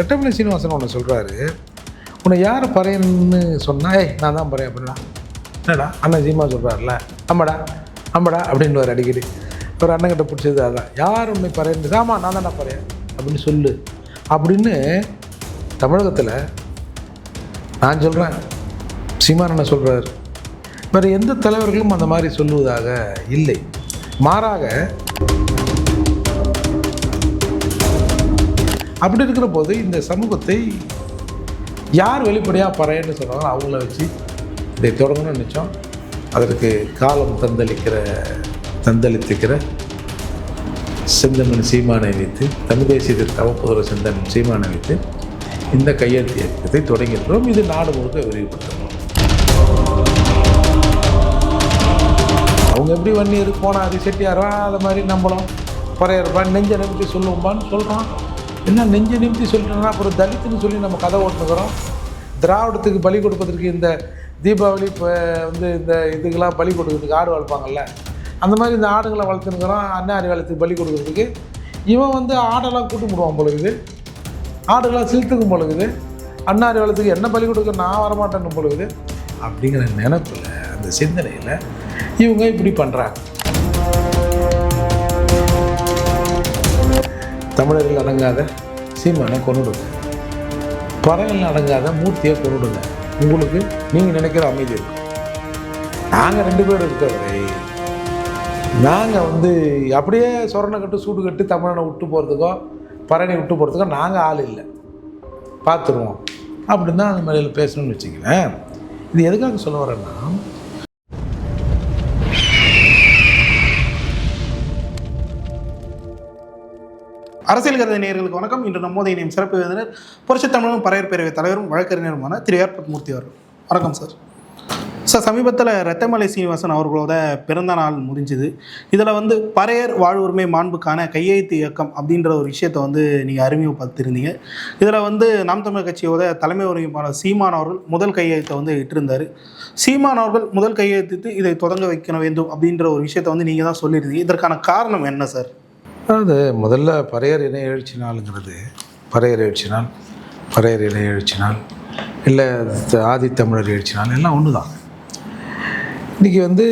ரெட்டமலை சீனிவாசன் ஒன்று சொல்கிறாரு உன்னை யார் பறையன்னு சொன்னா ஏய் நான் தான் பறையன் அப்படின்னா. என்னடா அண்ணன் சீமா சொல்கிறாருல ஆமாடா ஆமாடா அப்படின்னு ஒரு அடிக்கடி. ஒரு அண்ணங்கிட்ட பிடிச்சது அதான். யார் உன்னை பறையன்னு? ஆமாம் நான் தானே பறையன். அப்படின்னு சொல்லு. அப்படின்னு தமிழகத்தில் நான் சொல்கிறேன் சீமானண்ணன் சொல்கிறார் வேறு எந்த தலைவர்களும் அந்த மாதிரி சொல்லுவதாக இல்லை. மாறாக அப்படி இருக்கிற போது இந்த சமூகத்தை யார் வெளிப்படையாக பறையன்னு சொல்கிறாங்களோ அவங்கள வச்சு இதை தொடங்கணும்னு நினச்சோம். அதற்கு காலம் தந்தளிக்கிற தந்தளித்துக்கிற செந்தமன் சீமானை வைத்து தமிழ் தேசியத்திற்கு அவப்புதர செந்தன் சீமானை வைத்து இந்த கையெழுத்து இயக்கத்தை தொடங்கியிருக்கிறோம். இது நாடு முழுக்க விரிவுபடுத்தணும் அவங்க எப்படி வன்னியர் போனால் அது செட்டியாரா அதை மாதிரி நம்மளும் பறையறப்பான் நெஞ்ச நம்பிக்கை சொல்லுவோம்பான்னு சொல்கிறான் என்ன நெஞ்சு நிமித்தி சொல்லிட்டோம்னா அப்புறம் தலித்துன்னு சொல்லி நம்ம கதை ஓட்டுனுக்கிறோம். திராவிடத்துக்கு பலி கொடுப்பதற்கு இந்த தீபாவளி இப்போ வந்து இந்த இதுக்கெல்லாம் பலி கொடுக்கறதுக்கு ஆடு வளர்ப்பாங்கல்ல அந்த மாதிரி இந்த ஆடுகளை வளர்த்துனுக்குறோம். அன்னாரி வளர்த்துக்கு பலி கொடுக்கறதுக்கு. இவன் வந்து ஆடெல்லாம் கூட்டு முடுவான் பொழுது ஆடுகளாக சிலுத்துக்கும் பொழுது அன்னாரி வளத்துக்கு என்ன பலி கொடுக்க நான் வரமாட்டேன்னு பொழுது அப்படிங்கிற நினப்பில் அந்த சிந்தனையில் இவங்க இப்படி பண்ணுறாங்க தமிழர்கள் அடங்காத சீமானை கொண்டுடுங்க பறவைகள் அடங்காத மூர்த்தியை கொண்டுடுங்க உங்களுக்கு நீங்கள் நினைக்கிற அமைதி இருக்கும் நாங்கள் ரெண்டு பேரும் இருக்கவரை. நாங்கள் வந்து அப்படியே சொரணை கட்டு சூடு கட்டு தமிழனை விட்டு போகிறதுக்கோ பரணி விட்டு போகிறதுக்கோ நாங்கள் ஆள் இல்லை. பார்த்துருவோம். அப்படின்னு தான் அந்த மாதிரியில் பேசணும்னு வச்சுங்களேன் இது எதுக்காக சொல்ல வரேன்னா அரசியல் கருத நேயர்களுக்கு வணக்கம். இன்று நம்மோதைய நேம் சிறப்பு விருந்தினர் புரட்சி தமிழகம் பறையர் பேரவை தலைவரும் வழக்கறிஞருமான திரு. ஏற்பட் மூர்த்தி அவர்கள். வணக்கம் சார். சார் சமீபத்தில் ரத்தமலை சீனிவாசன் அவர்களோட பிறந்த நாள் முடிஞ்சுது. இதில் வந்து பறையர் வாழ்வுரிமை மாண்புக்கான கையெழுத்து இயக்கம் அப்படின்ற ஒரு விஷயத்தை வந்து நீங்கள் அறிமுகப்படுத்திருந்தீங்க இதில் வந்து நாம் தமிழர் கட்சியோட தலைமை ஒருங்கிணைப்பாளர் சீமான் அவர்கள் முதல் கையெழுத்தை வந்து இட்டிருந்தார். சீமான் அவர்கள் முதல் கையெழுத்து இதை தொடங்க வைக்க வேண்டும் அப்படின்ற ஒரு விஷயத்தை வந்து நீங்கள் தான் சொல்லியிருந்தீங்க. இதற்கான காரணம் என்ன சார்? அதாவது முதல்ல பறையர் இணை எழுச்சி நாளுங்கிறது பறையர் எழுச்சி நாள் பறையர் இணை எழுச்சி நாள் இல்லை ஆதித்தமிழர் எழுச்சி நாள் எல்லாம் ஒன்று தான் இன்றைக்கி வந்து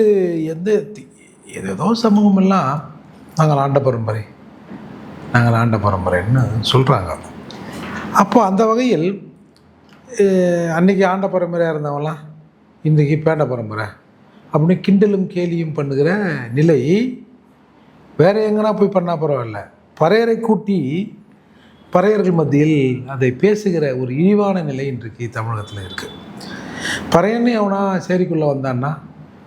எந்த தி- ஏதேதோ சமூகம் எல்லாம் நாங்கள் ஆண்ட பரம்பரை நாங்கள் ஆண்ட பரம்பரைன்னு சொல்கிறாங்க அப்போ அந்த வகையில் அன்றைக்கி அன்னைக்கு ஆண்ட பரம்பரையாக இருந்தவங்களாம் இன்றைக்கி பேண்ட பரம்பரை அப்படின்னு கிண்டலும் கேலியும் பண்ணுகிற நிலை வேற எங்கன்னா போய் பண்ணால் பரவாயில்ல. பறையரை கூட்டி பறையர்கள் மத்தியில் அதை பேசுகிற ஒரு இழிவான நிலை இன்றைக்கு தமிழகத்தில் இருக்குது பறையன்னு அவனா சேரிக்குள்ளே வந்தான்னா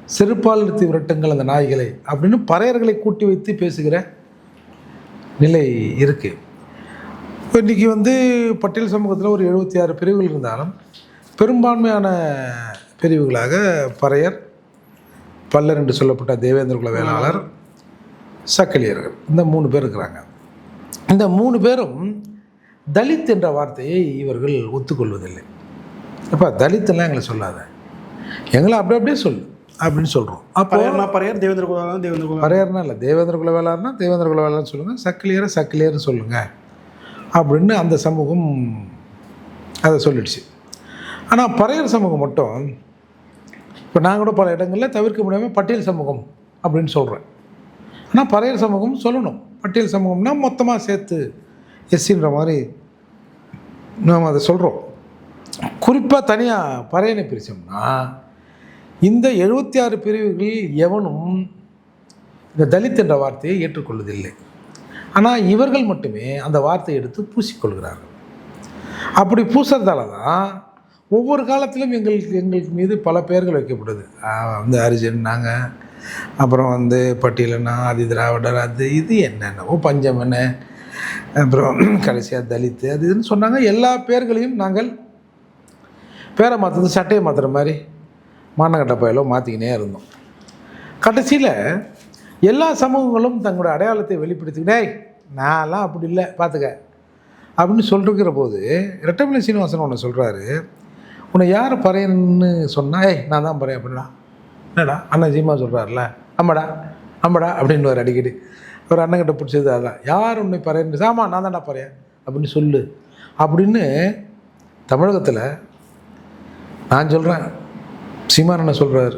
செருப்பால் நிறுத்தி விரட்டுங்கள் அந்த நாய்களை அப்படின்னு பறையர்களை கூட்டி வைத்து பேசுகிற நிலை இருக்குது இப்போ இன்றைக்கி வந்து பட்டியல் சமூகத்தில் ஒரு எழுபத்தி ஆறு பிரிவுகள் இருந்தாலும் பெரும்பான்மையான பிரிவுகளாக பறையர் பல்லர் என்று சொல்லப்பட்ட தேவேந்திர குல வேளாளர் சக்கலியர்கள். இந்த மூணு பேர் இருக்கிறாங்க. இந்த மூணு பேரும் தலித் என்ற வார்த்தையை இவர்கள் ஒத்துக்கொள்வதில்லை. அப்போ தலித்தெல்லாம் எங்களை சொல்லாத. எங்களை அப்படி அப்படியே சொல்லு அப்படின்னு சொல்கிறோம் அப்போ பறையர் தேவேந்திர குலம் தேவேந்திர குலம் பறையர்னா இல்லை தேவேந்திர குல வேளார்னா தேவேந்திர குல வேளார்னு சொல்லுங்கள் சக்கிலியரை சக்கிலியர்னு சொல்லுங்கள் அப்படின்னு அந்த சமூகம் அதை சொல்லிடுச்சு. ஆனால் பறையர் சமூகம் மட்டும் இப்போ நான் கூட பல இடங்களில் தவிர்க்க முடியாமல் பட்டியல் சமூகம் அப்படின்னு சொல்கிறேன் ஆனால் பறையர் சமூகம் சொல்லணும். பட்டியல் சமூகம்னா மொத்தமாக சேர்த்து எஸ்சின்ற மாதிரி நாம் அதை சொல்கிறோம் குறிப்பாக தனியாக பறையனை பிரித்தோம்னா இந்த எழுபத்தி ஆறு பிரிவுகளில் எவனும் இந்த தலித் என்ற வார்த்தையை ஏற்றுக்கொள்வதில்லை. ஆனால் இவர்கள் மட்டுமே அந்த வார்த்தையை எடுத்து பூசிக்கொள்கிறார்கள். அப்படி பூசுறதால தான் ஒவ்வொரு காலத்திலும் எங்களுக்கு எங்களுக்கு மீது பல பெயர்கள் வைக்கப்படுது அந்த அரிஜன் நாங்கள் அப்புறம் வந்து பட்டியலனா ஆதி திராவிடர் அது இது என்னென்னவோ பஞ்சமன அப்புறம் கடைசியாக தலித்து அது இதுன்னு சொன்னாங்க. எல்லா பேர்களையும் நாங்கள் பேரை மாற்றுறது சட்டையை மாற்றுற மாதிரி மானக்கட்ட பயலோ மாற்றிக்கினே இருந்தோம். கடைசியில் எல்லா சமூகங்களும் தங்களுடைய அடையாளத்தை வெளிப்படுத்திக்கிட்டே நான்லாம் அப்படி இல்லை பார்த்துக்க. அப்படின்னு சொல்லிருக்கிற போது ரெட்டமலை சீனிவாசன் ஒன்று சொல்கிறாரு உன்னை யார் பறையன்னு சொன்னா ஏய் நான் தான் பறையன் அப்படின்னா என்னடா அண்ணன் சீமா சொல்கிறாருல ஆமாடா ஆமாடா அப்படின்னு ஒரு அடிக்கடி. ஒரு அண்ணங்கிட்ட பிடிச்சது அதான். யார் உன்னை பறையன்னு ஆமாம் நான் தான்டா பறையன் அப்படின்னு சொல்லு. அப்படின்னு தமிழகத்தில் நான் சொல்கிறேன் சீமானனை சொல்கிறார்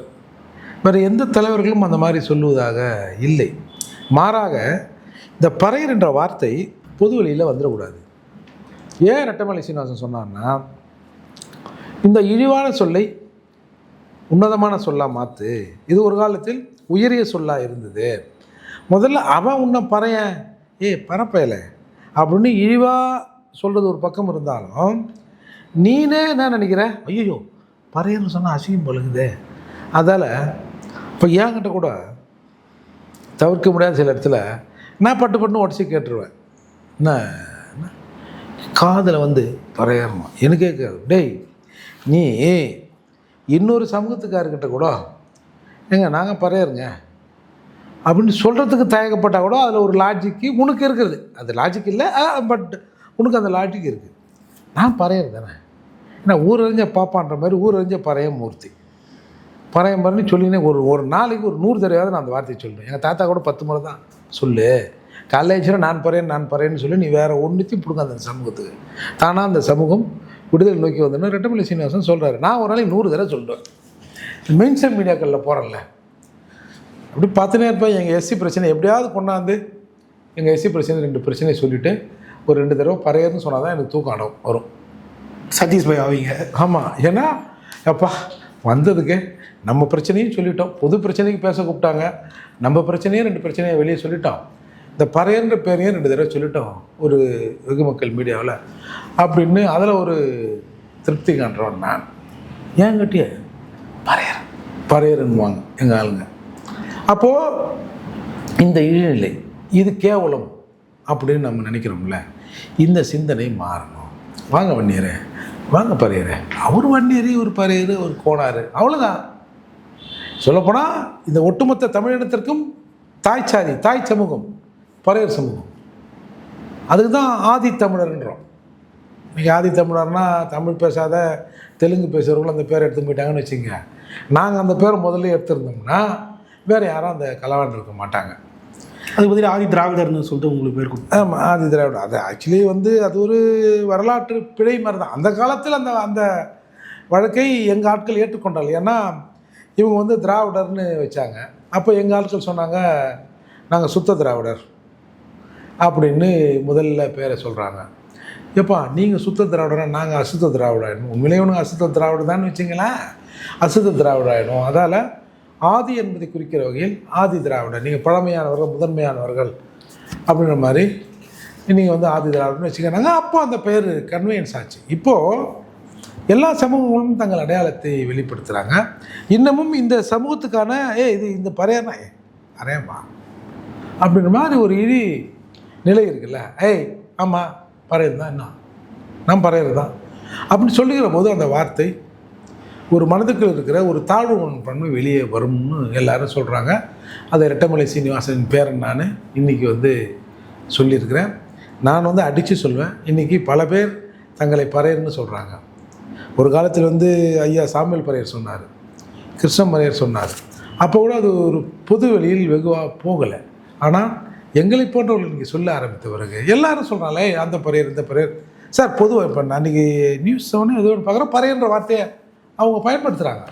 வேறு எந்த தலைவர்களும் அந்த மாதிரி சொல்லுவதாக இல்லை. மாறாக இந்த பறையர் என்ற வார்த்தை பொது வெளியில் வந்துடக்கூடாது. ஏன் ரெட்டமலை சீனிவாசன் சொன்னான்னா இந்த இழிவான சொல்லை உன்னதமான சொல்லா மாற்று இது ஒரு காலத்தில் உயரிய சொல்லா இருந்தது. முதல்ல அவன் உன்னை பறையன் ஏ பரப்பயல அப்படின்னு இழிவாக சொல்கிறது ஒரு பக்கம் இருந்தாலும் நீனே என்ன நினைக்கிற? ஐயோ பறையன்னு சொன்னால் அசிங்கம் பழுகுதே. அதால் இப்போ என்கிட்ட கூட தவிர்க்க முடியாத சில இடத்துல நான் பட்டு பட்டுன்னு உடச்சி கேட்டுருவேன். என்ன? காதில் வந்து பறையறணும். எனக்கே கேட்காது. டேய் நீ இன்னொரு சமூகத்துக்காரர்கிட்ட கூட ஏங்க நாங்கள் பறையருங்க. அப்படின்னு சொல்கிறதுக்கு தயக்கப்பட்டால் கூட அதில் ஒரு லாஜிக்கு உனக்கு இருக்குது. அது லாஜிக் இல்லை பட் உனக்கு அந்த லாஜிக் இருக்குது நான் பறையர் தானே. ஏன்னா ஊரறிஞ்ச பாப்பான்ற மாதிரி ஊரறிஞ்ச பறைய மூர்த்தி. பறைய மாதிரின்னு சொல்லினே ஒரு ஒரு நாளைக்கு ஒரு நூறு தடவையாவது நான் அந்த வார்த்தையை சொல்லுவேன் எங்கள் தாத்தா கூட பத்து முறை தான். சொல்லு. காலேஜில் நான் பறையன் நான் பறையன்னு சொல்லி. நீ வேறு ஒன்றுத்தையும் பிடுங்க அந்த சமூகத்துக்கு. தானாக அந்த சமூகம் விடுதலை நோக்கி வந்தோன்னு ரெட்டமலை சீனிவாசன் சொல்கிறாரு நான் ஒரு நாளைக்கு நூறு தடவை சொல்லுவேன் மெயின் ஸ்ட்ரீம் மீடியாக்களில் போகிறேன்ல அப்படி பார்த்துனே இருப்பேன். எங்கள் எஸ்சி பிரச்சனை எப்படியாவது கொண்டாந்து எங்கள் எஸ்சி பிரச்சனை ரெண்டு பிரச்சனையை சொல்லிவிட்டு ஒரு ரெண்டு தடவை பறையர்னு சொன்னால் தான் எனக்கு தூக்கம் அடம் வரும். சதீஷ் பாய் ஆவீங்க. ஆமாம் ஏன்னா அப்பா வந்ததுக்கு நம்ம பிரச்சனையும் சொல்லிட்டோம். பொது பிரச்சனைக்கு பேச கூப்பிட்டாங்க. நம்ம பிரச்சனையும் ரெண்டு பிரச்சனையை வெளியே சொல்லிட்டோம். இந்த பறையன்ற பேரையும் ரெண்டு தடவை சொல்லிட்டோம் ஒரு வெகு மக்கள் மீடியாவில் அப்படின்னு அதில் ஒரு திருப்தி காண்றவன் நான். ஏன் கட்டிய? பறையர். பறையருன்னுவாங்க எங்கள் ஆளுங்க. அப்போது இந்த இழிநிலை இது கேவலம் அப்படின்னு நம்ம நினைக்கிறோம்ல இந்த சிந்தனை மாறணும். வாங்க வன்னியரே வாங்க பறையரே. அவர் வன்னியரு ஒரு பறையரு ஒரு கோணாரு அவ்வளோதான் சொல்லப்போனால் இந்த ஒட்டுமொத்த தமிழினத்திற்கும் தாய் சாதி தாய் சமூகம். பறையர் சமூகம். அதுக்கு தான் ஆதி தமிழர்ன்றோம். இன்றைக்கி ஆதி தமிழர்னா தமிழ் பேசாத தெலுங்கு பேசுகிறவங்களும் அந்த பேரை எடுத்து போயிட்டாங்கன்னு வச்சுங்க. நாங்கள் அந்த பேரை முதல்ல எடுத்திருந்தோம்னா வேறு யாரும் அந்த கலவாண்டு இருக்க மாட்டாங்க. அதுக்கு பதில் ஆதி திராவிடர்னு சொல்லிட்டு உங்களுக்கு பேர் ஆமாம் ஆதி திராவிடம் அது ஆக்சுவலி வந்து அது ஒரு வரலாற்று பிழை மாதிரி தான் அந்த காலத்தில் அந்த அந்த வழக்கை எங்கள் ஆட்கள் ஏற்றுக்கொண்டால் ஏன்னா இவங்க வந்து திராவிடர்னு வச்சாங்க. அப்போ எங்கள் ஆட்கள் சொன்னாங்க நாங்கள் சுத்த திராவிடர். அப்படின்னு முதல்ல பேரை சொல்கிறாங்க எப்பா நீங்கள் சுத்த திராவிடனா நாங்கள் அசுத்த திராவிடாயிடும் உண்மையிலேயே அசுத்த திராவிட தான் வச்சிங்களேன். அசுத்த திராவிடாயிடும் அதால் ஆதி என்பதை குறிக்கிற வகையில் ஆதி திராவிடர். நீங்கள் பழமையானவர்கள் முதன்மையானவர்கள் அப்படின்ற மாதிரி நீங்கள் வந்து ஆதி திராவிடர்னு வச்சுக்கிறாங்க. அப்போ அந்த பெயர் கன்வீனியன்ஸ் ஆச்சு. இப்போது எல்லா சமூகங்களும் தங்கள் அடையாளத்தை வெளிப்படுத்துகிறாங்க இன்னமும் இந்த சமூகத்துக்கான ஏ இது இந்த பறையானா? ஏ பறையம்மா. அப்படின்ற மாதிரி ஒரு இழி நிலை இருக்குல்ல. ஏய் ஆமாம் பறையர் தான் என்ன? நான் பறையிறது தான் அப்படின்னு சொல்லுகிற போது அந்த வார்த்தை ஒரு மனதுக்குள் இருக்கிற ஒரு தாழ்வு பண்பு வெளியே வரும்னு எல்லாரும் சொல்கிறாங்க அதை ரெட்டமலை சீனிவாசன் பேரன் நான் இன்றைக்கி வந்து சொல்லியிருக்கிறேன். நான் வந்து அடித்து சொல்வேன். இன்றைக்கி பல பேர் தங்களை பறையர்னு சொல்கிறாங்க ஒரு காலத்தில் வந்து ஐயா சாமியல் பறையர் சொன்னார் கிருஷ்ணன் பறையர் சொன்னார். அப்போ கூட அது ஒரு பொது வெளியில் வெகுவாக போகலை. ஆனால் எங்களை போன்றவர்கள் இன்றைக்கி சொல்ல ஆரம்பித்த பிறகு எல்லாரும் சொல்கிறாங்களே அந்த பறையர் இந்த பறையர். சார் பொதுவாக இப்போ அன்றைக்கி நியூஸ் செவனே எது ஒன்று பார்க்குறோம் பறையன்ற வார்த்தையை அவங்க பயன்படுத்துகிறாங்க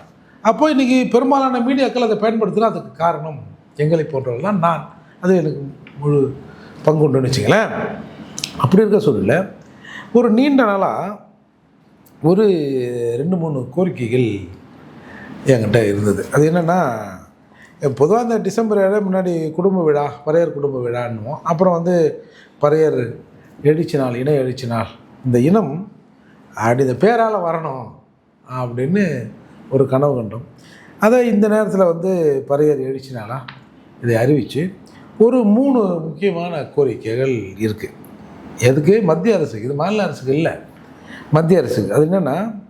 அப்போ இன்றைக்கி பெரும்பாலான மீடியாக்கள் அதை பயன்படுத்தினா அதுக்கு காரணம் எங்களை போன்றவர்கள் தான் நான். அது எனக்கு முழு பங்குண்டுன்னு வச்சுங்களேன் அப்படி இருக்க சூழலில் ஒரு நீண்ட நாளாக ஒரு ரெண்டு மூணு கோரிக்கைகள் என்கிட்ட இருந்தது. அது என்னென்னா பொதுவாக இந்த டிசம்பர் ஏழை முன்னாடி குடும்ப விழா பறையர் குடும்ப விழான்னுவோம். அப்புறம் வந்து பறையர் எழுச்சி நாள் இன எழுச்சி நாள். இந்த இனம் அப்படி இந்த பேரால் வரணும் அப்படின்னு ஒரு கனவு கண்டோம். அதை இந்த நேரத்தில் வந்து பறையர் எழுச்சி நாளாக இதை அறிவித்து ஒரு மூணு முக்கியமான கோரிக்கைகள் இருக்குது எதுக்கு? மத்திய அரசுக்கு. இது மாநில அரசுக்கு இல்லை. மத்திய அரசுக்கு. அது என்னென்னா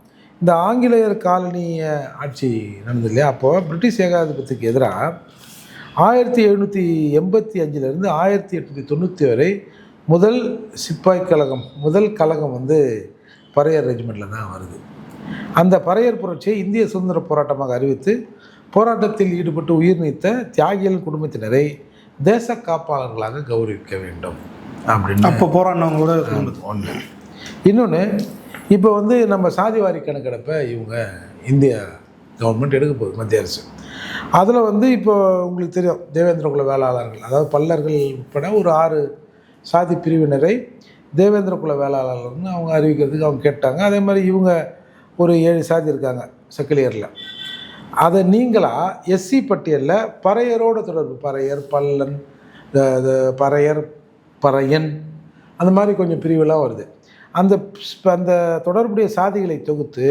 இந்த ஆங்கிலேயர் காலனிய ஆட்சி நடந்தது இல்லையா? அப்போது பிரிட்டிஷ் ஏகாதிபத்தியத்துக்கு எதிராக ஆயிரத்தி எழுநூற்றி எண்பத்தி அஞ்சுலேருந்து ஆயிரத்தி எட்நூற்றி தொண்ணூற்றி வரை முதல் சிப்பாய் கழகம் முதல் கழகம் வந்து பறையர் ரெஜிமெண்ட்டில் தான் வருது. அந்த பறையர் புரட்சியை இந்திய சுதந்திர போராட்டமாக அறிவித்து போராட்டத்தில் ஈடுபட்டு உயிர் நீத்த தியாகிகள் குடும்பத்தினரை தேச காப்பாளர்களாக கௌரவிக்க வேண்டும் அப்படின்னு அப்போ போராடினவங்களோட குடும்பத்து ஒன்று இன்னொன்று இப்போ வந்து நம்ம சாதிவாரி கணக்கெடுப்பை இவங்க இந்தியா கவர்மெண்ட் எடுக்க போகுது மத்திய அரசு. அதில் வந்து இப்போ உங்களுக்கு தெரியும் தேவேந்திர குல வேளாளர்கள். அதாவது பல்லர்கள் உட்பட ஒரு ஆறு சாதி பிரிவினரை தேவேந்திர குல வேளாளர்கள்னு அவங்க அறிவிக்கிறதுக்கு அவங்க கேட்டாங்க. அதே மாதிரி இவங்க ஒரு ஏழு சாதி இருக்காங்க செக்கிலியரில். அதை நீங்களாக எஸ்சி பட்டியலில் பறையரோட தொடர்பு பறையர் பல்லன் பறையர் பறையன் அந்த மாதிரி கொஞ்சம் பிரிவுலாம் வருது. அந்த அந்த தொடர்புடைய சாதிகளை தொகுத்து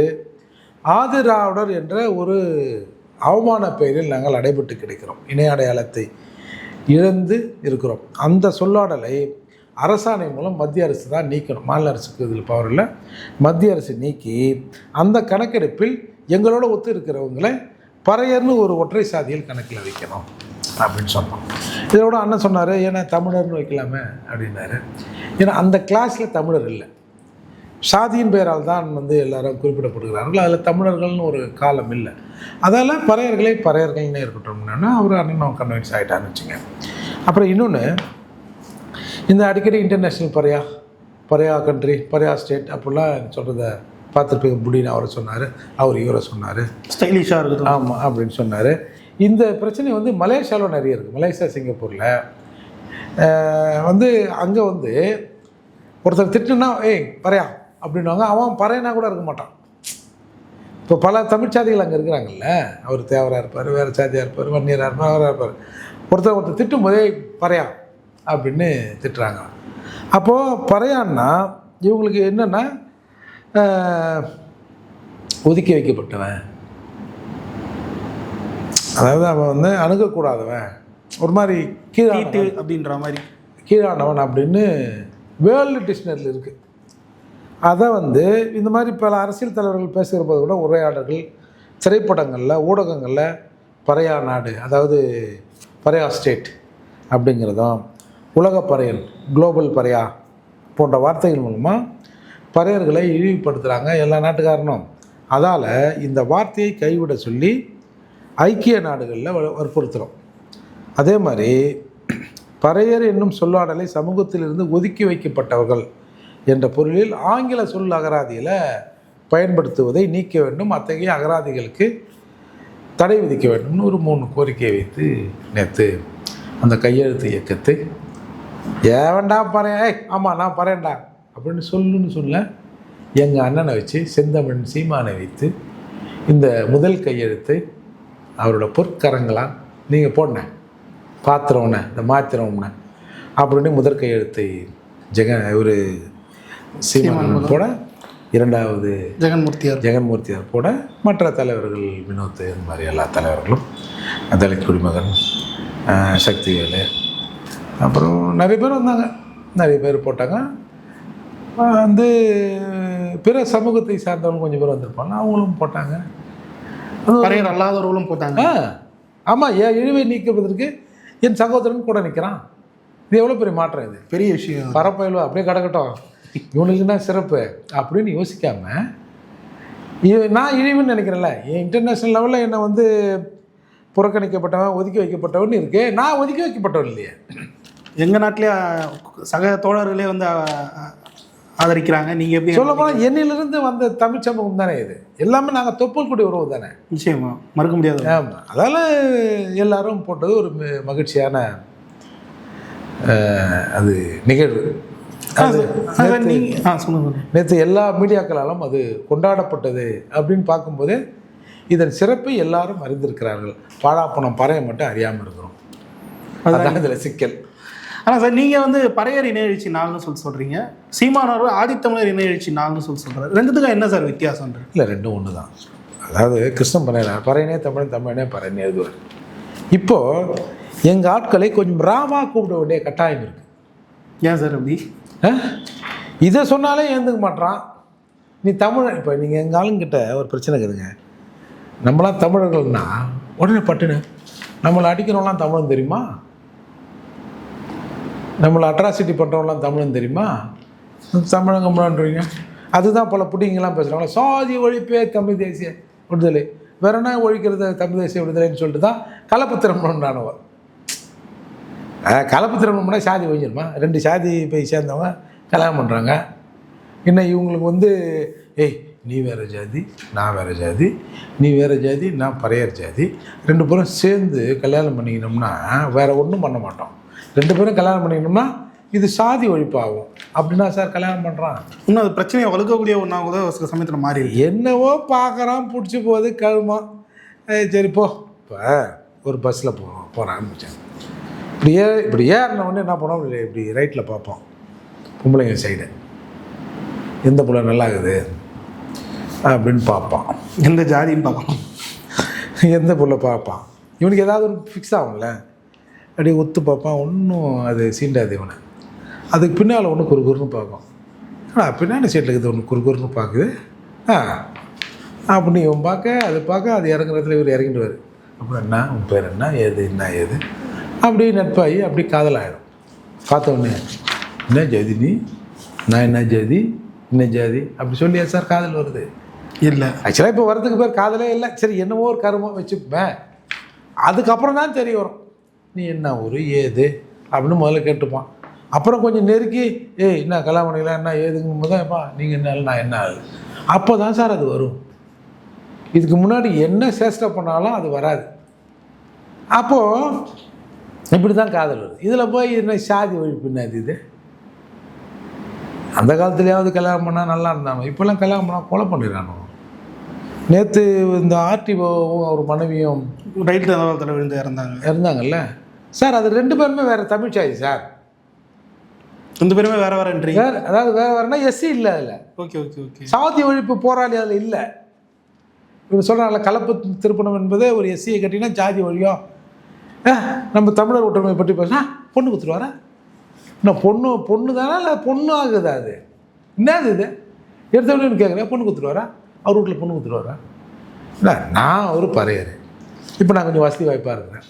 ஆதிராவிடர் என்ற ஒரு அவமான பெயரில் நாங்கள் அடைபட்டு கிடைக்கிறோம். இணை அடையாளத்தை இழந்து இருக்கிறோம். அந்த சொல்லாடலை அரசாணை மூலம் மத்திய அரசு தான் நீக்கணும். மாநில அரசுக்கு இதில் பவர் இல்லை. மத்திய அரசு நீக்கி அந்த கணக்கெடுப்பில் எங்களோட ஒத்து இருக்கிறவங்களை பறையர்னு ஒரு ஒற்றை சாதியில் கணக்கில் வைக்கணும் அப்படின்னு சொன்னோம். இதோட அண்ணன் சொன்னார் ஏன்னா தமிழர்னு வைக்கலாமே அப்படின்னாரு. ஏன்னா அந்த கிளாஸில் தமிழர் இல்லை. சாதியின் பெயரால் தான் வந்து எல்லாரும் குறிப்பிடப்படுகிறார்கள். அதில் தமிழர்கள்னு ஒரு காலம் இல்லை. அதால் பறையர்களே பறையர்கள்னே இருக்கட்டும்னா அவர் அண்ணன் கன்வின்ஸ் ஆகிட்டான்னு வச்சுங்க. அப்புறம் இன்னொன்று இந்த அடிக்கடி international pariah pariah country pariah state அப்படிலாம் சொல்கிறத பார்த்துருப்பீங்க. புடின்னு அவரை சொன்னார் அவர் இவரை சொன்னார். ஸ்டைலிஷாக இருக்குது ஆமாம் அப்படின்னு சொன்னார். இந்த பிரச்சனை வந்து மலேசியாவில் நிறைய இருக்குது மலேசியா சிங்கப்பூரில். வந்து அங்கே வந்து ஒருத்தர் திட்டுனா ஏய் பறையா அப்படின்னுவாங்க. அவன் பறையனா கூட இருக்க மாட்டான். இப்போ பல தமிழ் சாதிகள் அங்கே இருக்கிறாங்கல்ல. அவர் தேவராக இருப்பார் வேறு சாதியாக இருப்பார் வன்னியராக இருப்பார் அவராக இருப்பார். ஒருத்தர் ஒருத்தர் திட்டும் போதே பறையா அப்படின்னு திட்டுறாங்க. அப்போது பறையான்னா இவங்களுக்கு என்னென்னா ஒதுக்கி வைக்கப்பட்டவன். அதாவது அவன் வந்து அணுகக்கூடாதவன். ஒரு மாதிரி கீழானவன். ஹீட்டு அப்படின்ற மாதிரி. கீழானவன் அப்படின்னு வேர்ல்டு டிக்ஷனரியில் இருக்குது அதை வந்து இந்த மாதிரி பல அரசியல் தலைவர்கள் பேசுகிற போது கூட உரையாடல்கள் திரைப்படங்களில் ஊடகங்களில் பறையா நாடு அதாவது பறையா ஸ்டேட் அப்படிங்கிறதும் உலக பறையன் குளோபல் பறையா போன்ற வார்த்தைகள் மூலமாக பறையர்களை இழிவுபடுத்துகிறாங்க எல்லா நாட்டுக்காரனும். அதால் இந்த வார்த்தையை கைவிட சொல்லி ஐக்கிய நாடுகளில் வ- வற்புறுத்துகிறோம் அதே மாதிரி பறையர் என்னும் சொல்லாடலை சமூகத்திலிருந்து ஒதுக்கி வைக்கப்பட்டவர்கள் என்ற பொருளில் ஆங்கில சொல் அகராதியில் பயன்படுத்துவதை நீக்க வேண்டும். அத்தகைய அகராதிகளுக்கு தடை விதிக்க வேண்டும்னு ஒரு மூணு கோரிக்கையை வைத்து நேற்று அந்த கையெழுத்து இயக்கத்தை ஏவன்டா பறைய ஏய் ஆமாம் நான் பறையன்டா அப்படின்னு சொல்லுன்னு சொல்ல எங்கள் அண்ணனை வச்சு செந்தமிழ் சீமானை வைத்து இந்த முதல் கையெழுத்தை அவரோட பொற்கரங்களால் நீங்கள் போடணே பாத்திரம்னே இந்த மாத்திரம்னே அப்படின்னு முதற் கையெழுத்தை ஜெகன் ஒரு சீமான் போட இரண்டாவது ஜெகன்மூர்த்தியார். ஜெகன்மூர்த்தியார் போட மற்ற தலைவர்கள் வினோத் இந்த மாதிரி எல்லா தலைவர்களும் தலித் குடிமகன் சக்திவேலு அப்புறம் நிறைய பேர் வந்தாங்க. நிறைய பேர் போட்டாங்க. வந்து பிற சமூகத்தை சார்ந்தவங்க கொஞ்சம் பேர் வந்திருப்பாங்க. அவங்களும் போட்டாங்க. பறையர் அல்லாதவர்களும் போட்டாங்க. ஆமாம் என் இழிவை நீக்குவதற்கு என் சகோதரன் கூட நிற்கிறான் இது எவ்வளோ பெரிய மாற்றம் இது? பெரிய விஷயம். பரப்பயிலும் அப்படியே கிடக்கட்டும். இவனுக்கு என்ன சிறப்பு அப்படின்னு யோசிக்காம இவ- நான் இழிவுன்னு நினைக்கிறேன்ல. இன்டர்நேஷ்னல் லெவலில் என்னை வந்து புறக்கணிக்கப்பட்டவன் ஒதுக்கி வைக்கப்பட்டவன் இருக்கு. நான் ஒதுக்கி வைக்கப்பட்டவன் இல்லையே. எங்க நாட்டிலே சக தோழர்களே வந்து ஆதரிக்கிறாங்க. நீங்க எப்படி சொல்ல போனால் என்னிலிருந்து வந்த தமிழ் சமூகம் தானே இது. எல்லாமே நாங்கள் தொப்புள் கூடி உறவு தானே. நிச்சயமா. மறுக்க முடியாது. ஆமாம் அதால் எல்லாரும் போட்டது ஒரு மகிழ்ச்சியான அது நிகழ்வு. நேற்று எல்லா மீடியாக்களாலும் அது கொண்டாடப்பட்டது அப்படின்னு பார்க்கும்போது இதன் சிறப்பை எல்லாரும் அறிந்திருக்கிறார்கள். பாழாப்பணம் பறைய மட்டும் அறியாமல் இருக்கிறோம். அதான் இதில் சிக்கல். ஆனா சார் நீங்க வந்து பறையர் இணையெழுச்சி நாள்னு சொல்லி சொல்றீங்க. சீமானவர்கள் ஆதித்தமிழர் இணையெழுச்சி நாள்னு சொல்லி சொல்றாரு. ரெண்டுத்துக்கும் என்ன சார் வித்தியாசம்? இல்லை ரெண்டும் ஒன்று தான் அதாவது கிருஷ்ணன் பறையனா பறையனே தமிழன் தமிழனே பறையனே எழுதுவார் இப்போது எங்கள் ஆட்களை கொஞ்சம் ராமா கூப்பிட வேண்டிய கட்டாயம் இருக்குது ஏன் சார் அப்படி? இதை சொன்னாலே ஏந்துக்க மாட்றான். நீ தமிழ் இப்போ நீங்கள் எங்கள் ஆளுங்கிட்ட ஒரு பிரச்சனை இருக்குதுங்க நம்மளாம் தமிழர்கள்னா உடனே பட்டுன்னு நம்மளை அடிக்கிறவங்களாம் தமிழன் தெரியுமா? நம்மளை அட்ராசிட்டி பண்ணுறவங்களாம் தமிழன் தெரியுமா? தமிழங்க கம்பளான்றீங்க அதுதான் பல புட்டிங்கெல்லாம் பேசுகிறாங்களா சாதி ஒழிப்பே தமிழ் தேசிய விடுதலை. வேற என்ன ஒழிக்கிறது தமிழ் தேசிய விடுதலைன்னு சொல்லிட்டு தான் கலப்பு திருமணம்னானவ கலப்பு திருமணம்னா சாதி ஒழிஞ்சிருமா ரெண்டு சாதி போய் சேர்ந்தவங்க கல்யாணம் பண்ணுறாங்க என்ன இவங்களுக்கு வந்து ஏய் நீ வேற ஜாதி நான் வேற ஜாதி நீ வேற ஜாதி நான் பறையர் ஜாதி. ரெண்டு பேரும் சேர்ந்து கல்யாணம் பண்ணிக்கணும்னா வேற ஒன்றும் பண்ண மாட்டோம். ரெண்டு பேரும் கல்யாணம் பண்ணிக்கணும்னா இது சாதி ஒழிப்பாகும். அப்படின்னா சார் கல்யாணம் பண்ணுறான் இன்னும் அது பிரச்சனையை வலுக்கக்கூடிய ஒன்றா கூட சில சமயத்தில் மாறி என்னவோ பார்க்குறான் பிடிச்சி போகுது கழுமா. சரி போ. இப்போ ஒரு பஸ்ஸில் போ போகிறான் ஆரம்பித்தேன் இப்படி ஏ இப்படி ஏறின உடனே என்ன பண்ணோம்? இப்படி ரைட்டில் பார்ப்போம். பொம்பளைங்க சைடு எந்த புள்ள நல்லா இருக்குது அப்படின்னு பார்ப்பான். எந்த ஜாதின்னு பார்க்கணும் எந்த புள்ள பார்ப்பான்? இவனுக்கு ஏதாவது ஒரு ஃபிக்ஸ் ஆகும்ல. அப்படியே ஒத்து பார்ப்பான். ஒன்றும் அது சீண்டாது இவனை. அதுக்கு பின்னால் ஒன்று குறுகுறுன்னு பார்க்கும். ஆ பின்னாடி சைட்டில் இருக்குது ஒன்று குறுகுறுன்னு பார்க்குது? ஆ. அப்படின்னு இவன் பார்க்க அது பார்க்க அது இறங்குறதுல இவர் இறங்கிடுவார். அப்புறம் என்ன? உன் பேர் என்ன? ஏது? என்ன ஏது? அப்படி நட்பாகி அப்படி காதலாயிடும். பார்த்த உடனே என்ன ஜாதி நீ? நான் என்ன ஜாதி? என்ன ஜாதி? அப்படி சொல்லியா சார் காதல் வருது. இல்லை. ஆக்சுவலாக இப்போ வரதுக்கு பேர் காதலே இல்லை. சரி என்னவோ ஒரு கருமம் வச்சுப்பேன் அதுக்கப்புறம் தான் தெரிய வரும். நீ என்ன ஊர் ஏது? அப்படின்னு முதல்ல கேட்டுப்பான். அப்புறம் கொஞ்சம் நெருக்கி ஏய் என்ன கல்யாணம் பண்ணிக்கலாம்? என்ன ஏதுங்கும் போது ஏப்பா நீங்கள் என்ன நான் என்ன ஆள்? அப்போ தான் சார் அது வரும். இதுக்கு முன்னாடி என்ன சேஷ்டை பண்ணாலும் அது வராது. அப்போது இப்படி தான் காதல் வருது. இதில் போய் என்ன சாதி ஒழிப்பு என்னது இது? அந்த காலத்துலேயாவது கல்யாணம் பண்ணால் நல்லா இருந்தானோ? இப்போல்லாம் கல்யாணம் பண்ணால் கொலை பண்ணிடுறானோ? நேற்று இந்த ஆர்டிஓவும் அவர் மனைவியும் ரைட் தளத்தில் விழுந்து இறந்தாங்க. இருந்தாங்கல்ல சார் அது ரெண்டு பேருமே வேறு தமிழ் சாதி சார். ரெண்டு பேருமே வேற வேறன்றீங்க வேறு அதாவது வேறு வேறுனா எஸ்சி இல்லை அதில். Okay okay okay. சாதி ஒழிப்பு போராளி அதில் இல்லை. இவர் சொல்கிறாங்கல்ல கலப்பு திருப்பணம் என்பதே ஒரு எஸ்சியை கட்டினா ஜாதி ஒழியும். நம்ம தமிழர் ஒற்றுமை பற்றி பேசினா பொண்ணு கொடுத்துருவாரா நான் பொண்ணு பொண்ணு தானே இல்லை பொண்ணு ஆகுதா அது? என்னது இது? எடுத்தவொடனே கேட்குறேன் பொண்ணு கொடுத்துருவாரா அவர் வீட்டில் பொண்ணு கொடுத்துருவாரா இல்லை நான் ஒரு பறையர். இப்போ நான் கொஞ்சம் வசதி வாய்ப்பாக இருக்கிறேன்.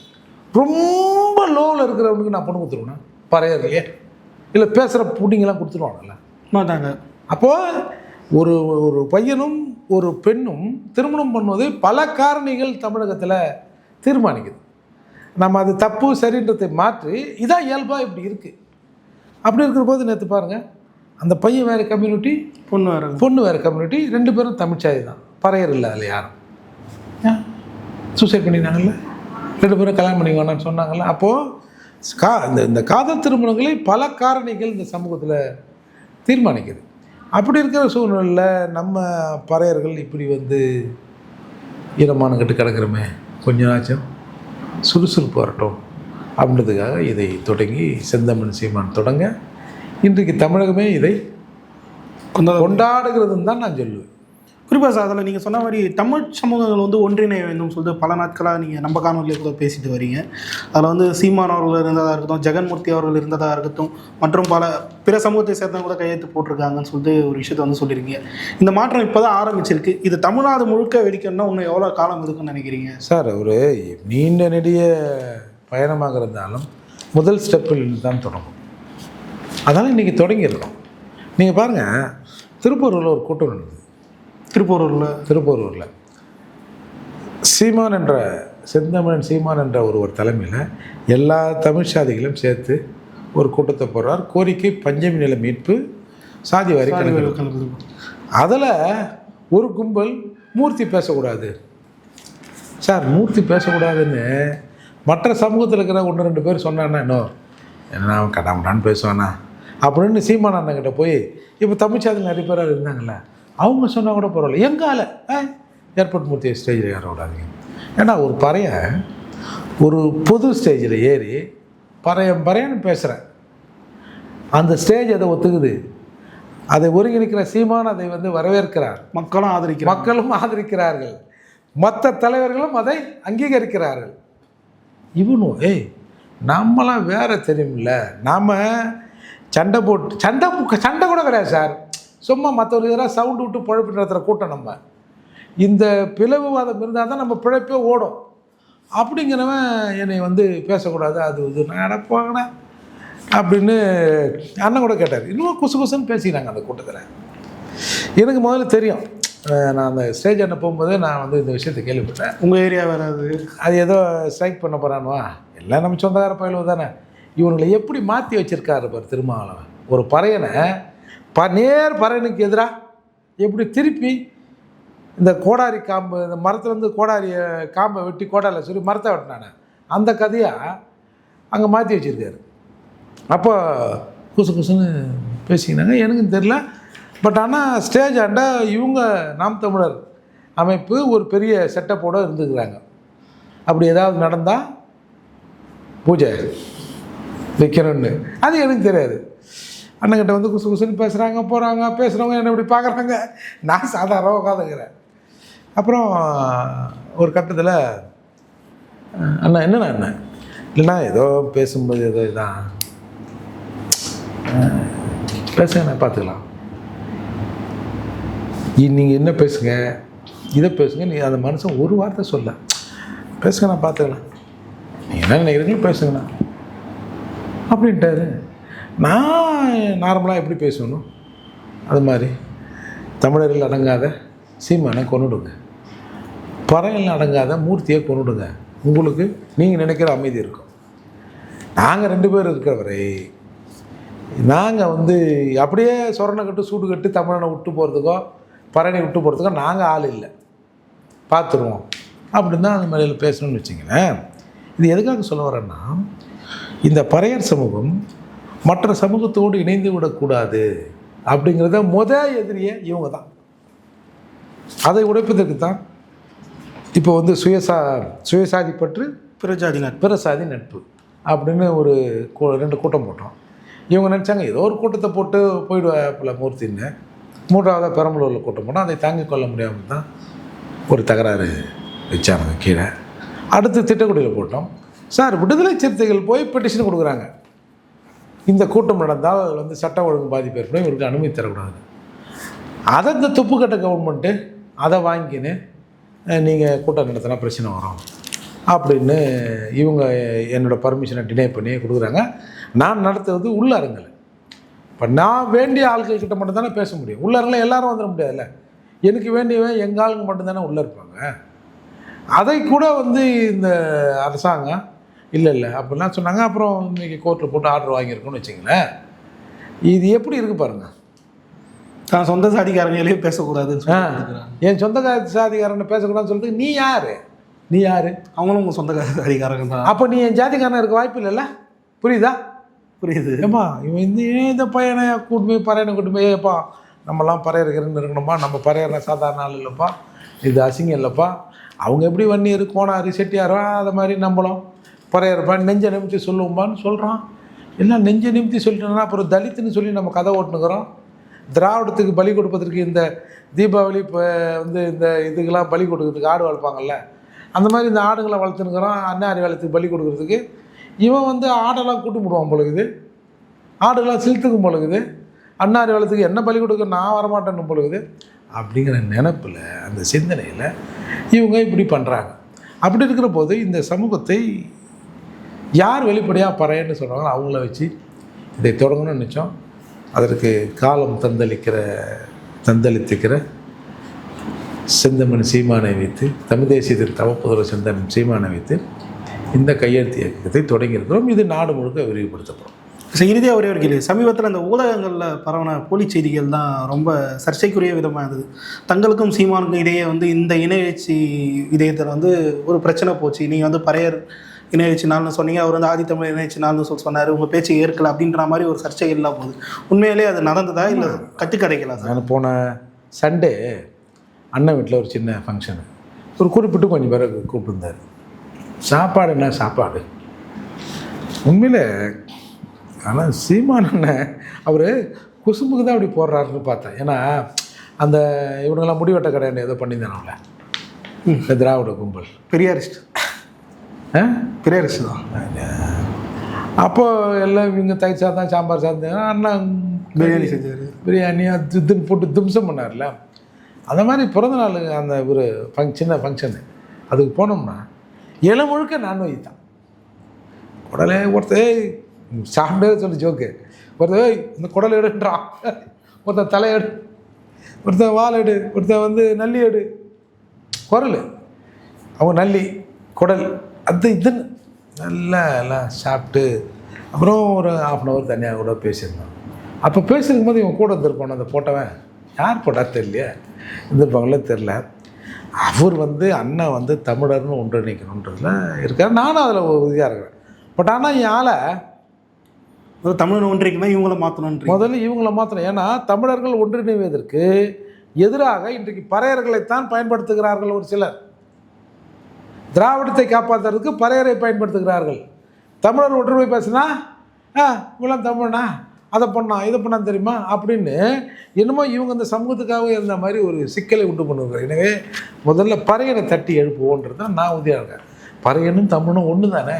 ரொம்ப லோவில் இருக்கிறவனுக்கு நான் பொண்ணு கொடுத்துருவேனா? பறையர் இல்லையே இல்லை பேசுகிற புட்டிங்கெல்லாம் கொடுத்துருவாங்கல்ல மாட்டாங்க. அப்போது ஒரு ஒரு பையனும் ஒரு பெண்ணும் திருமணம் பண்ணுவது பல காரணிகள் தமிழகத்தில் தீர்மானிக்குது. நம்ம அது தப்பு சரின்றதை மாற்றி இதான் இயல்பாக இப்படி இருக்குது அப்படி இருக்கிற போது நேற்று பாருங்கள் அந்த பையன் வேறு கம்யூனிட்டி பொண்ணு வேற பொண்ணு வேறு கம்யூனிட்டி ரெண்டு பேரும் தமிழ்ச்சாதி தான். பறையர் இல்லை அதில் யாரும். சூசைட் பண்ணினாங்கல்ல ரெண்டு பேரும் கல்யாணம் பண்ணி வேணாம்னு சொன்னாங்கல்ல? அப்போது கா இந்த இந்த காதல் திருமணங்களை பல காரணிகள் இந்த சமூகத்தில் தீர்மானிக்குது. அப்படி இருக்கிற சூழ்நிலையில் நம்ம பறையர்கள் இப்படி வந்து ஈரமான கட்டு கிடக்கிறோமே. கொஞ்ச நாச்சும் சுறுசுறுப்பு வரட்டும் அப்படின்றதுக்காக இதை தொடங்கி செந்தமன் சீமான் தொடங்க இன்றைக்கு தமிழகமே இதை கொண்டாட கொண்டாடுகிறதுன்னு தான் நான் சொல்லுவேன். குறிப்பாக சார் அதில் நீங்கள் சொன்ன மாதிரி தமிழ் சமூகங்கள் வந்து ஒன்றிணைய வேண்டும் சொல்லிட்டு பல நாட்களாக நீங்கள் நம்ம காணொலியில் கூட பேசிட்டு வரீங்க. அதில் வந்து சீமான் அவர்கள் இருந்ததாக இருக்கட்டும் ஜெகன்மூர்த்தி அவர்கள் இருந்ததாக இருக்கட்டும் மற்றும் பல பிற சமூகத்தை சேர்ந்தவங்க கூட கையெழுத்து போட்டிருக்காங்கன்னு சொல்லிட்டு ஒரு விஷயத்தை வந்து சொல்லியிருக்கீங்க இந்த மாற்றம் இப்போ தான் ஆரம்பிச்சிருக்கு. இது தமிழ்நாடு முழுக்க வெடிக்கணும்னா இன்னும் எவ்வளோ காலம் இருக்குன்னு நினைக்கிறீங்க? சார் ஒரு நீண்ட நெடிய பயணமாக இருந்தாலும் முதல் ஸ்டெப்பில் தான் தொடங்கும். அதனால் இன்றைக்கி தொடங்கியிருக்கோம். நீங்கள் பாருங்கள் திருப்பூரில் ஒரு கூட்டம் நடந்தது. திருப்பூரூரில்? திருப்பூரூரில். சீமான் என்ற செந்தமிழன் சீமான் என்ற ஒருவர் தலைமையில் எல்லா தமிழ் சாதிகளும் சேர்த்து ஒரு கூட்டத்தை போடுறார். கோரிக்கை பஞ்சமி நில மீட்பு சாதி வாரி அதில் ஒரு கும்பல் மூர்த்தி பேசக்கூடாது. சார் மூர்த்தி பேசக்கூடாதுன்னு மற்ற சமூகத்தில் இருக்கிற ஒன்று ரெண்டு பேர் சொன்னான்னா இன்னும் என்ன அவன் கடாமடான்னு பேசுவானா? அப்படின்னு சீமான் அண்ணங்கிட்ட போய் இப்போ தமிழ்ச்சாதில் நிறைய பேர் இருந்தாங்கல்ல அவங்க சொன்னால் கூட பரவாயில்ல. எங்கால? ஏர்போர்ட் மூர்த்தியை ஸ்டேஜில் ஏற விடாதீங்க ஏன்னா ஒரு பறையன் ஒரு பொது ஸ்டேஜில் ஏறி பறையன் பறையன்னு பேசுகிறேன் அந்த ஸ்டேஜ் அதை ஒத்துக்குது? அதை ஒருங்கிணைக்கிற சீமான் அதை வந்து வரவேற்கிறார். மக்களும் ஆதரிக்கிறாங்க. மக்களும் ஆதரிக்கிறார்கள். மற்ற தலைவர்களும் அதை அங்கீகரிக்கிறார்கள். இவனும் ஏய் நம்மளாம் வேற தெரியுமில்ல நாம் சண்டை போட்டு சண்டை சண்டை கூட கிடையாது சார். சும்மா மற்றவங்க எதிராக சவுண்டு விட்டு பழப்பு நடத்துகிற கூட்டம் நம்ம. இந்த பிளவுவாதம் இருந்தால் தான் நம்ம பிழைப்பே ஓடும். அப்படிங்கிறவன் என்னை வந்து பேசக்கூடாது அது இது நான் அடப்பாங்கண்ணே அப்படின்னு அண்ணன் கூட கேட்டார். இன்னும் குசு குசுன்னு பேசிக்கிறாங்க அந்த கூட்டத்தில். எனக்கு முதல்ல தெரியும். நான் அந்த ஸ்டேஜ் அண்ணன் போகும்போது நான் வந்து இந்த விஷயத்தை கேள்விப்பட்டேன். உங்கள் ஏரியா வேறு அது? அது ஏதோ ஸ்ட்ரைக் பண்ண போகிறானுவா எல்லாம் நம்ம சொந்தக்கார பயிலுவ தானே. இவங்களை எப்படி மாற்றி வச்சிருக்காரு பார் திருமாவளவன். ஒரு பறையனை ப நேர் பறையனுக்கு எதிராக எப்படி திருப்பி இந்த கோடாரி காம்பு இந்த மரத்துலேருந்து கோடாரியை காம்பை வெட்டி கோடாரியில் சொல்லி மரத்தை வெட்டினானே. அந்த கதையாக அங்கே மாற்றி வச்சுருக்காரு. அப்போ குசு குசுன்னு பேசிக்கினாங்க. எனக்கும் தெரில பட் ஆனால் ஸ்டேஜ் ஆண்டா இவங்க நாம் தமிழர் அமைப்பு ஒரு பெரிய செட்டப்போடு இருந்துக்கிறாங்க. அப்படி ஏதாவது நடந்தால் பூஜை வைக்கணும்னு. அது எனக்கு தெரியாது. அண்ணங்கிட்ட வந்து குசு குசுன்னு பேசுகிறாங்க போகிறாங்க பேசுகிறவங்க என்ன இப்படி பார்க்குறாங்க நான் சாதாரண உட்காந்துக்கிறேன். அப்புறம் ஒரு கட்டத்தில் அண்ணா என்னண்ணா அண்ணன் இல்லைண்ணா ஏதோ பேசும்போது ஏதோ இதான். பேசுங்கண்ணா பார்த்துக்கலாம். நீங்கள் என்ன பேசுங்க? இதை பேசுங்க நீ அந்த மனுஷன் ஒரு வார்த்தை சொல்ல. பேசுங்க நான் பார்த்துக்கலாம். நீங்கள் என்ன நினைக்கிறீங்களோ பேசுங்கண்ணா. அப்படின்ட்டாரு. நான் நார்மலாக எப்படி பேசணும்? அது மாதிரி. தமிழர்கள் அடங்காத சீமானை கொண்டுடுங்க பறையில் அடங்காத மூர்த்தியை கொண்டுடுங்க உங்களுக்கு நீங்கள் நினைக்கிற அமைதி இருக்கும். நாங்கள் ரெண்டு பேர் இருக்கிறவரை நாங்கள் வந்து அப்படியே சொரணை கட்டு சூடு கட்டு தமிழனை விட்டு போகிறதுக்கோ பரணி விட்டு போகிறதுக்கோ நாங்கள் ஆள் இல்லை. பார்த்துருவோம் அப்படின்னு தான் அந்த மாதிரியில் பேசணும்னு வச்சிங்களேன். இது எதுக்காக சொல்ல வரேன்னா இந்த பறையர் சமூகம் மற்ற சமூகத்தோடு இணைந்து விடக்கூடாது அப்படிங்கிறத முத எதிரியே இவங்க தான். அதை உடைப்பதற்கு தான் இப்போ வந்து சுயசா சுயசாதி பற்று பிரஜாதினர் பிறசாதி நட்பு அப்படின்னு ஒரு ரெண்டு கூட்டம் போட்டோம். இவங்க நினச்சாங்க ஏதோ ஒரு கூட்டத்தை போட்டு போயிடுவாப்புல மூர்த்தின்னு. மூன்றாவதாக பெரம்பலூரில் கூட்டம் போட்டோம் அதை தாங்கிக் கொள்ள முடியாமல் தான் ஒரு தகராறு வச்சாங்க கீழே. அடுத்து திட்டக்குடியில் போட்டோம். சார் விடுதலை சிறுத்தைகள் போய் பெட்டிஷன் கொடுக்குறாங்க. இந்த கூட்டம் நடந்தால் வந்து சட்ட ஒழுங்கு பாதிப்பு ஏற்படும் இவருக்கு அனுமதி தரக்கூடாது. அதை இந்த துப்புக்கட்ட கவர்மெண்ட்டு அதை வாங்கின்னு நீங்கள் கூட்டம் நடத்தினா பிரச்சனை வரும். அப்படின்னு இவங்க என்னோட பர்மிஷனை டினே பண்ணி கொடுக்குறாங்க. நான் நடத்துவது உள்ளரங்கில் இப்போ நான் வேண்டிய ஆட்கள் கிட்ட மட்டும் தானே பேச முடியும். உள்ளரங்கில் எல்லாரும் வந்துட முடியாதுல்ல. எனக்கு வேண்டியவன் எங்கள் ஆளுங்க மட்டும்தானே உள்ளே இருப்பாங்க. அதை கூட வந்து இந்த அரசாங்கம் இல்லை இல்லை. அப்படிலாம் சொன்னாங்க. அப்புறம் இன்றைக்கி கோர்ட்டில் போட்டு ஆர்டர் வாங்கியிருக்கோன்னு வச்சிங்களேன் இது எப்படி இருக்குது பாருங்கள் தான் சொந்த சாதிக்காரங்களே பேசக்கூடாதுன்னு என் சொந்த சாதிக்காரனை பேசக்கூடாதுன்னு சொல்லிட்டு நீ யார்? நீ யார்? அவங்களும் உங்கள் சொந்த சாதிக்காரங்க தான். அப்போ நீ என் ஜாதிக்காரன் இருக்க வாய்ப்பு இல்லைல்ல? புரியுதா? புரியுது. ஏம்மா இவன் இந்த இந்த பையனை கூட்டு போய் பறையனை கூட்டு போய் ஏப்பா நம்மலாம் பறையறக்கிறன்னு இருக்கணுமா? நம்ம பறையற சாதாரண ஆள் இல்லைப்பா. இது அசிங்கம் இல்லைப்பா. அவங்க எப்படி வன்னியர் கோணாரு செட்டியாரோ அதை மாதிரி நம்மளும். பறையறப்பான் நெஞ்சை நிமித்தி சொல்லுவோம்பான்னு சொல்கிறான் எல்லாம் நெஞ்ச நிமித்தி சொல்லிட்டோம்னா அப்புறம் தலித்துன்னு சொல்லி நம்ம கதை ஓட்டுனுக்குறோம். திராவிடத்துக்கு பலி கொடுப்பதற்கு இந்த தீபாவளி இப்போ வந்து இந்த இதுக்கெல்லாம் பலி கொடுக்கறதுக்கு ஆடு வளர்ப்பாங்கல்ல அந்த மாதிரி இந்த ஆடுகளை வளர்த்துனுக்குறோம். அன்னாரி வளர்த்துக்கு பலி கொடுக்கறதுக்கு. இவன் வந்து ஆடெல்லாம் கூட்டு போடுவான் பொழுது ஆடுகளாம் சிலுத்துக்கும் பொழுது அன்னாரி வளத்துக்கு என்ன பலி கொடுக்க நான் வரமாட்டேன்னு பொழுது அப்படிங்கிற நினப்பில் அந்த சிந்தனையில் இவங்க இப்படி பண்ணுறாங்க அப்படி இருக்கிற போது இந்த சமூகத்தை யார் வெளிப்படையாக பறையன்னு சொல்கிறாங்களோ அவங்கள வச்சு இதை தொடங்கணும்னு நினச்சோம். அதற்கு காலம் தந்தளிக்கிற தந்தளித்துக்கிற செந்தமன் சீமானை வைத்து தமிழ் தேசியத்தின் தவப்புதல் செந்தமன் சீமானை வைத்து இந்த கையெழுத்து இயக்கத்தை தொடங்கியிருக்கிறோம். இது நாடு முழுக்க விரிவுபடுத்தப்படும். ஸோ இறுதியாக ஒரே ஒரு கேள்வி. சமீபத்தில் அந்த ஊடகங்களில் பரவன போலி செய்திகள் தான் ரொம்ப சர்ச்சைக்குரிய விதமாக இருந்தது. தங்களுக்கும் சீமானுக்கும் இடையே வந்து இந்த இணையச்சி இதயத்தில் வந்து ஒரு பிரச்சனை போச்சு. நீங்கள் வந்து பறையர் இணையச்சி நாள்னு சொன்னீங்க அவர் வந்து ஆதித்தமிழ் இணையச்சி நாள்னு சொல்லி சொன்னார் உங்கள் பேச்சு ஏற்கல அப்படின்ற மாதிரி ஒரு சர்ச்சை எல்லாம் போகுது. உண்மையிலேயே அது நடந்ததா இல்லை கட்டுக்கடைக்கலாம் சார்? நான் போன சண்டே அண்ணன் வீட்டில் ஒரு சின்ன ஃபங்க்ஷனு ஒரு குறிப்பிட்டு கொஞ்சம் பேரை கூப்பிட்டுருந்தார். சாப்பாடு என்ன? சாப்பாடு. உண்மையில் ஆனால் சீமான் அவர் குசும்புக்கு தான் அப்படி போடுறாருன்னு பார்த்தேன். ஏன்னா அந்த இவனுங்கெல்லாம் முடிவெட்ட கடையாண்டு ஏதோ பண்ணியிருந்தானவங்கள இந்த திராவிட கும்பல். பெரியாரிஸ்ட். ஆ? பெரியாரிஸ்ட் தான் அப்போ எல்லாம் இவங்க தயிர் சாதம் சாம்பார் சாதம் அண்ணன் பிரியாணி செஞ்சார். பிரியாணி அது இதுன்னு போட்டு திம்சம் பண்ணார்ல அந்த மாதிரி பிறந்த நாள் அந்த ஒரு ஃபங் சின்ன ஃபங்க்ஷனு அதுக்கு போனோம்னா இலை முழுக்க நான்வெஜ் தான். குடலே ஒருத்தர் "ஏய், சாப்பிட்டே சொல்லி ஜோக்கு ஒருத்தர் "ஏய், இந்த குடலை எடுன்றான் ஒருத்தன் தலையெடு ஒருத்தன் வால் எடு. ஒருத்தன் வந்து நல்லி எடு. குரல். அவங்க நல்லி குடல் அது இதுன்னு நல்லா எல்லாம் சாப்பிட்டு அப்புறம் ஒரு ஆஃப் அன் ஹவர் தனியாக கூட பேசியிருந்தோம் அப்போ பேசியிருக்கும் போது இவன் கூட இருந்திருப்பான் அந்த போட்டவன். யார் போட்டா தெரியலையே. இருந்திருப்பாங்களே தெரில அவர் வந்து அண்ணன் வந்து தமிழர்னு ஒன்றிணைக்கணுன்றதுல இருக்கார். நானும் அதில் உறுதியாக இருக்கிறேன். பட் ஆனால் என் ஆளை அதாவது தமிழ் ஒன்றிக்குன்னா இவங்கள மாற்றணுன்றீங்க முதல்ல இவங்களை மாற்றணும் ஏன்னா தமிழர்கள் ஒன்றிணைவதற்கு எதிராக இன்றைக்கு பறையர்களைத்தான் பயன்படுத்துகிறார்கள் ஒரு சிலர். திராவிடத்தை காப்பாற்றுறதுக்கு பறையரை பயன்படுத்துகிறார்கள். தமிழர் ஒற்றுமை பேசுனா ஆ இவெல்லாம் தமிழனா அதை பண்ணான் இதை பண்ணான் தெரியுமா? அப்படின்னு என்னமோ இவங்க இந்த சமூகத்துக்காக இருந்த மாதிரி ஒரு சிக்கலை உண்டு பண்ணுவாங்க எனவே முதல்ல பறையனை தட்டி எழுப்புவோன்றது தான் நான் உதவியாக இருக்கேன் பறையனும் தமிழும் ஒன்று தானே?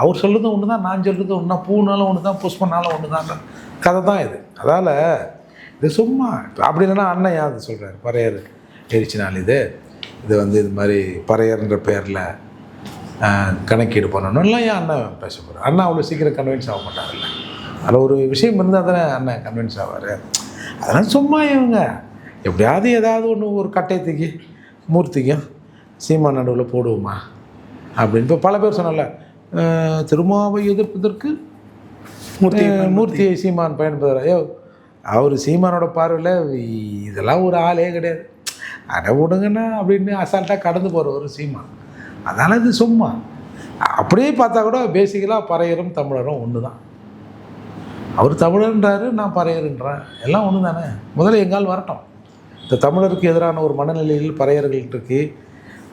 அவர் சொல்லுறதும் ஒன்று தான் நான் சொல்கிறதும் ஒன்றா பூனாலும் ஒன்று தான் புஷ்பனாலும் ஒன்று தான் கதை தான் இது. அதால் இது சும்மா அப்படி இல்லைன்னா அண்ணன் யார் சொல்கிறார் பறையர். எழுச்சி நாள் இது. இது வந்து இது மாதிரி பறையர்ன்ற பேரில் கணக்கீடு பண்ணணும்லாம் ஏன் அண்ணன் பேச போகிறார் அண்ணன் அவ்வளோ சீக்கிரம் கன்வின்ஸ் ஆக மாட்டாங்கல்ல அதில் ஒரு விஷயம் இருந்தால் தானே அண்ணன் கன்வின்ஸ் ஆவார். அதெல்லாம் சும்மா இவங்க. எப்படியாவது ஏதாவது ஒன்று ஒரு கட்டையத்துக்கு மூர்த்திக்கும் சீமா நடுவில் போடுவோமா? அப்படின்னு இப்போ பல பேர் சொன்னல திருமாவை எதிர்ப்பதற்கு மூர்த்தி மூர்த்தியை சீமான் பயன்படுத்துகிறார் ஐயோ அவர் சீமானோட பார்வையில் இதெல்லாம் ஒரு ஆளே கிடையாது. அதை விடுங்கண்ணா அப்படின்னு அசால்ட்டாக கடந்து போகிற ஒரு சீமா. அதனால் இது சும்மா. அப்படியே பார்த்தா கூட பேசிக்கலாக பறையரும் தமிழரும் ஒன்று தான் அவர் தமிழன்றாரு நான் பறையருன்றேன். எல்லாம் ஒன்று தானே முதல்ல எங்கால் வரட்டும். இந்த தமிழருக்கு எதிரான ஒரு மனநிலையில் பறையர்கள் இருக்கு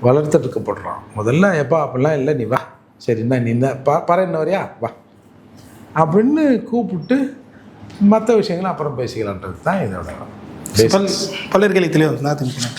வளர்த்துட்டு இருக்கப்படுறான் முதல்ல எப்பா அப்படிலாம் இல்லை நீ வா. சரிண்ணா நீ இந்த ப பறை வரியா வா. அப்படின்னு கூப்பிட்டு மற்ற விஷயங்களை அப்புறம் பேசிக்கலான்றது தான் இதோட பல் பல்லர்களை தெளிவாக தான் திரும்பினேன்